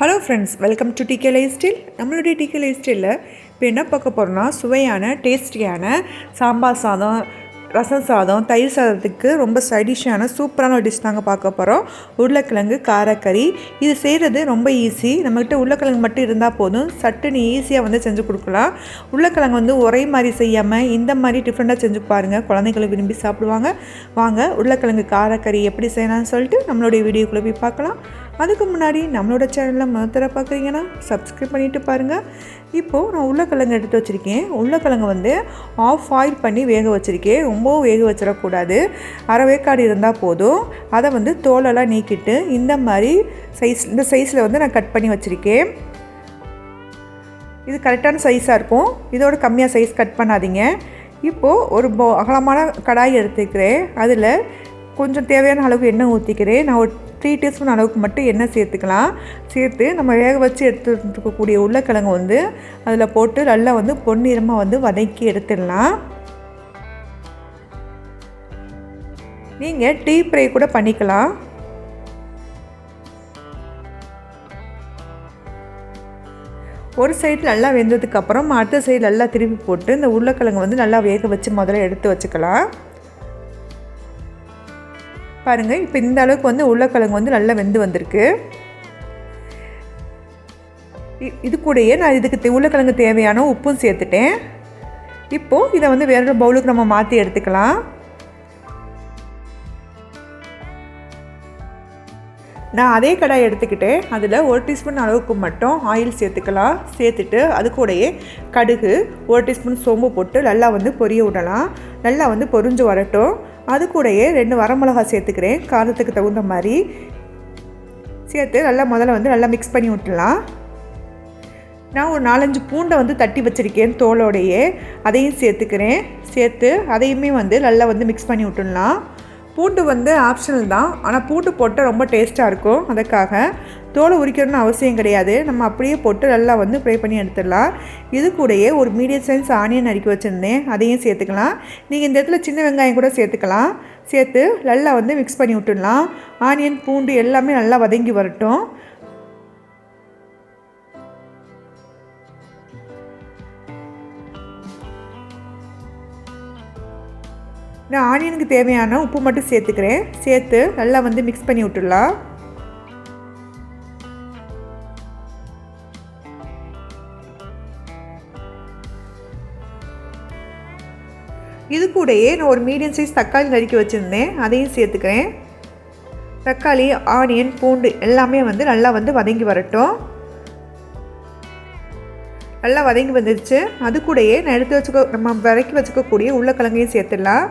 Hello friends welcome to TK life style நம்மளுடைய decay life ஸ்டைலில் இப்போ என்ன பார்க்க போகிறோம்னா சுவையான டேஸ்டியான சாம்பார் சாதம் ரசம் சாதம் தயிர் சாதத்துக்கு ரொம்ப சைடிஷான சூப்பரான ஒரு டிஷ் தாங்க பார்க்க போகிறோம் உருளைக்கிழங்கு காரக்கறி. இது செய்கிறது ரொம்ப ஈஸி நம்மக்கிட்ட உருளைக்கிழங்கு மட்டும் இருந்தால் போதும். சட்டுன்னு ஈஸியாக வந்து செஞ்சு கொடுக்கலாம். உருளைக்கிழங்கு வந்து ஒரே மாதிரி செய்யாமல் இந்த மாதிரி டிஃப்ரெண்ட்டாக செஞ்சு பாருங்கள் குழந்தைங்களுக்கு விரும்பி சாப்பிடுவாங்க. வாங்க உருளைக்கிழங்கு காரக்கறி எப்படி செய்யலாம்னு சொல்லிட்டு நம்மளுடைய வீடியோக்குள்ளே போய் பார்க்கலாம். அதுக்கு முன்னாடி நம்மளோட சேனலில் முதல்ல பார்க்குறீங்கன்னா சப்ஸ்கிரைப் பண்ணிவிட்டு பாருங்கள் இப்போது நான் உருளைக்கிழங்கு எடுத்து வச்சுருக்கேன். உருளைக்கிழங்கு வந்து ஆஃப் ஆயில் பண்ணி வேக வச்சுருக்கேன். ரொம்பவும் வேக வச்சிடக்கூடாது. அரை வேக்காடு இருந்தால் போதும். அதை வந்து தோலெல்லாம் நீக்கிட்டு இந்த மாதிரி சைஸ் இந்த சைஸில் வந்து நான் கட் பண்ணி வச்சுருக்கேன். இது கரெக்டான சைஸாக இருக்கும். இதோட கம்மியாக சைஸ் கட் பண்ணாதீங்க. இப்போது ஒரு போ அகலமான கடாய் எடுத்துக்கிறேன். அதில் கொஞ்சம் தேவையான அளவுக்கு எண்ணெய் ஊற்றிக்கிறேன் நான் ஒரு த்ரீ டீஸ்பூன் அளவுக்கு மட்டும் எண்ணெய் சேர்த்துக்கலாம். சேர்த்து நம்ம வேக வச்சு எடுத்துருக்கக்கூடிய உருளைக்கிழங்கு வந்து அதில் போட்டு நல்லா வந்து பொன்னிறமாக வந்து வதக்கி எடுத்துடலாம். நீங்கள் டீ ஃப்ரை கூட பண்ணிக்கலாம். ஒரு சைடு நல்லா வெந்ததுக்கப்புறம் அடுத்த சைடு நல்லா திருப்பி போட்டு இந்த உருளைக்கிழங்கு வந்து நல்லா வேக வச்சு முதல்ல எடுத்து வச்சுக்கலாம். பாருங்கள் இப்போ இந்த அளவுக்கு வந்து உருளைக்கிழங்கு வந்து நல்லா வெந்து வந்திருக்கு. இது கூடயே நான் இதுக்கு உருளைக்கிழங்கு தேவையான உப்பும் சேர்த்துட்டேன். இப்போது இதை வந்து வேறு பவுலுக்கு நம்ம மாற்றி எடுத்துக்கலாம். நான் அதே கடாய் எடுத்துக்கிட்டேன். அதில் ஒரு டீஸ்பூன் அளவுக்கு மட்டும் ஆயில் சேர்த்துக்கலாம். சேர்த்துட்டு அது கூடயே கடுகு ஒரு டீஸ்பூன் சோம்பு போட்டு நல்லா வந்து பொரிய விடலாம். நல்லா வந்து பொரிஞ்சு வரட்டும். அது கூடயே ரெண்டு வரமிளகா சேர்த்துக்கிறேன். காரத்துக்கு தகுந்த மாதிரி சேர்த்து நல்லா முதல்ல வந்து நல்லா மிக்ஸ் பண்ணி விட்டுலாம் நான் ஒரு நாலஞ்சு பூண்டை வந்து தட்டி வச்சுருக்கேன் தோலோடையே. அதையும் சேர்த்துக்கிறேன். சேர்த்து அதையுமே வந்து நல்லா வந்து மிக்ஸ் பண்ணி விட்டுடலாம். பூண்டு வந்து ஆப்ஷனல் தான். ஆனால் பூண்டு போட்டால் ரொம்ப டேஸ்ட்டாக இருக்கும். அதுக்காக தோலை உரிக்கணும்னு அவசியம் கிடையாது. நம்ம அப்படியே போட்டு நல்லா வந்து ஃப்ரை பண்ணி எடுத்துடலாம். இது கூடயே ஒரு மீடியம் சைஸ் ஆனியன் நறுக்கி வச்சுருந்தேன். அதையும் சேர்த்துக்கலாம். நீங்கள் இந்த இடத்துல சின்ன வெங்காயம் கூட சேர்த்துக்கலாம். சேர்த்து நல்லா வந்து மிக்ஸ் பண்ணி விட்டுடலாம். ஆனியன் பூண்டு எல்லாமே நல்லா வதங்கி வரட்டும். நான் ஆனியனுக்கு தேவையான உப்பு மட்டும் சேர்த்துக்கிறேன். சேர்த்து நல்லா வந்து மிக்ஸ் பண்ணி விட்டுடலாம். இது கூடயே நான் ஒரு மீடியம் சைஸ் தக்காளி நறுக்கி வச்சுருந்தேன். அதையும் சேர்த்துக்கிறேன். தக்காளி ஆனியன் பூண்டு எல்லாமே வந்து நல்லா வந்து வதங்கி வரட்டும். நல்லா வதங்கி வந்துடுச்சு அது கூடயே நான் எடுத்து வச்சுக்க நம்ம விறக்கி வச்சுக்கக்கூடிய உருளைக்கிழங்கையும் சேர்த்துடலாம்.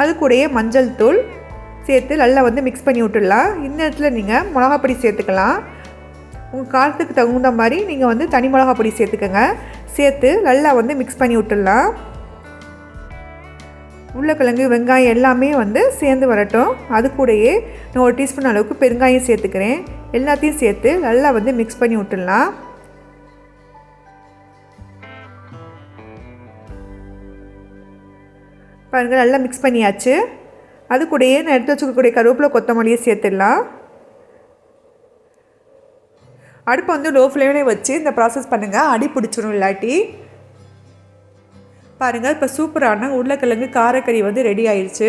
அது கூடயே மஞ்சள் தூள் சேர்த்து நல்லா வந்து மிக்ஸ் பண்ணி விட்டுடலாம். இந்த இடத்துல நீங்கள் மிளகாப்பொடி சேர்த்துக்கலாம். உங்கள் காரத்துக்கு தகுந்த மாதிரி நீங்கள் வந்து தனி மிளகாப்பொடி சேர்த்துக்கோங்க. சேர்த்து நல்லா வந்து மிக்ஸ் பண்ணி விட்டுடலாம். உருளைக்கிழங்கு வெங்காயம் எல்லாமே வந்து சேர்ந்து வரட்டும். அது கூடயே நான் ஒரு டீஸ்பூன் அளவுக்கு பெருங்காயம் சேர்த்துக்கிறேன். எல்லாத்தையும் சேர்த்து நல்லா வந்து மிக்ஸ் பண்ணி விட்டுடலாம். பாருங்கள் நல்லா மிக்ஸ் பண்ணியாச்சு. அது கூடயே நான் எடுத்து வச்சுக்கக்கூடிய கருவேப்பிலை கொத்தமல்லியை சேர்த்துடலாம். அடுப்பை வந்து லோ ஃப்ளேம்லேயே வச்சு இந்த ப்ராசஸ் பண்ணுங்கள் அடி பிடிச்சிடும் இல்லாட்டி. பாருங்கள் இப்போ சூப்பரான உருளைக்கிழங்கு காரக்கறி வந்து ரெடி ஆயிடுச்சு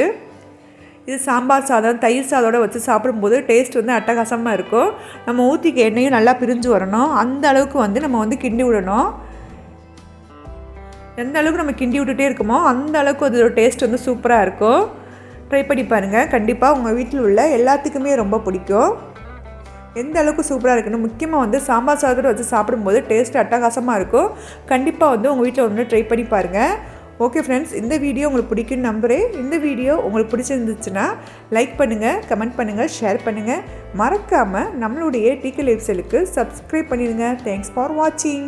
இது சாம்பார் சாதம் தயிர் சாதோட வச்சு சாப்பிடும்போது டேஸ்ட் வந்து அட்டகாசமாக இருக்கும். நம்ம ஊற்றிக்க எண்ணெயும் நல்லா பிரிஞ்சு வரணும். அந்த அளவுக்கு வந்து நம்ம வந்து கிண்டி விடணும். எந்த அளவுக்கு நம்ம கிண்டி விட்டுட்டே இருக்கோமோ அந்த அளவுக்கு அதோட டேஸ்ட் வந்து சூப்பராக இருக்கும். ட்ரை பண்ணி பாருங்கள் கண்டிப்பாக உங்கள் வீட்டில் உள்ள எல்லாத்துக்குமே ரொம்ப பிடிக்கும். எந்த அளவுக்கு சூப்பராக இருக்குன்னு முக்கியமாக வந்து சாம்பார் சாதத்தோடு வச்சு சாப்பிடும்போது டேஸ்ட் அட்டகாசமாக இருக்கும். கண்டிப்பாக வந்து உங்கள் வீட்டில் ஒன்று ட்ரை பண்ணி பாருங்கள் ஓகே ஃப்ரெண்ட்ஸ் இந்த வீடியோ உங்களுக்கு பிடிக்கும்னு நம்புகிறேன் இந்த வீடியோ உங்களுக்கு பிடிச்சிருந்துச்சுன்னா லைக் பண்ணுங்கள் கமெண்ட் பண்ணுங்கள் ஷேர் பண்ணுங்கள் மறக்காமல் நம்மளுடைய டிக்கி லைஃப் செல்லுக்கு சப்ஸ்கிரைப் பண்ணிடுங்க. தேங்க்ஸ் ஃபார் வாட்சிங்